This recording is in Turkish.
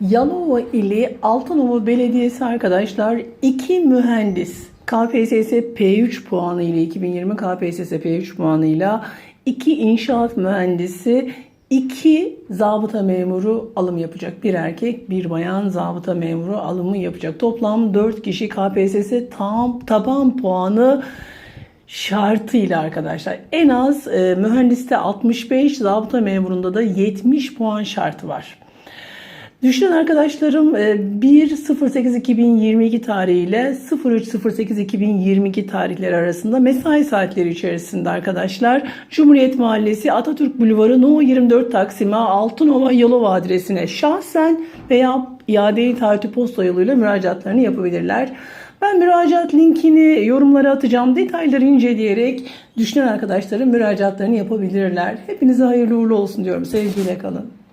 Yalova ili Altınova Belediyesi arkadaşlar iki mühendis KPSS P3 puanı ile 2020 KPSS P3 puanıyla iki inşaat mühendisi iki zabıta memuru alım yapacak. Bir erkek bir bayan zabıta memuru alımı yapacak. Toplam 4 kişi KPSS tam taban puanı şartıyla arkadaşlar. En az e, mühendiste 65, zabıta memurunda da 70 puan şartı var. Düşünen arkadaşlarım e, 1.08.2022 tarihiyle 03.08.2022 tarihleri arasında mesai saatleri içerisinde arkadaşlar Cumhuriyet Mahallesi Atatürk Bulvarı No 24 Taksim'e Altınova Yalova adresine şahsen veya iade-i posta yoluyla müracaatlarını yapabilirler. Ben müracaat linkini yorumlara atacağım. Detayları inceleyerek düşünen arkadaşların müracaatlarını yapabilirler. Hepinize hayırlı uğurlu olsun diyorum. Sevgiyle kalın.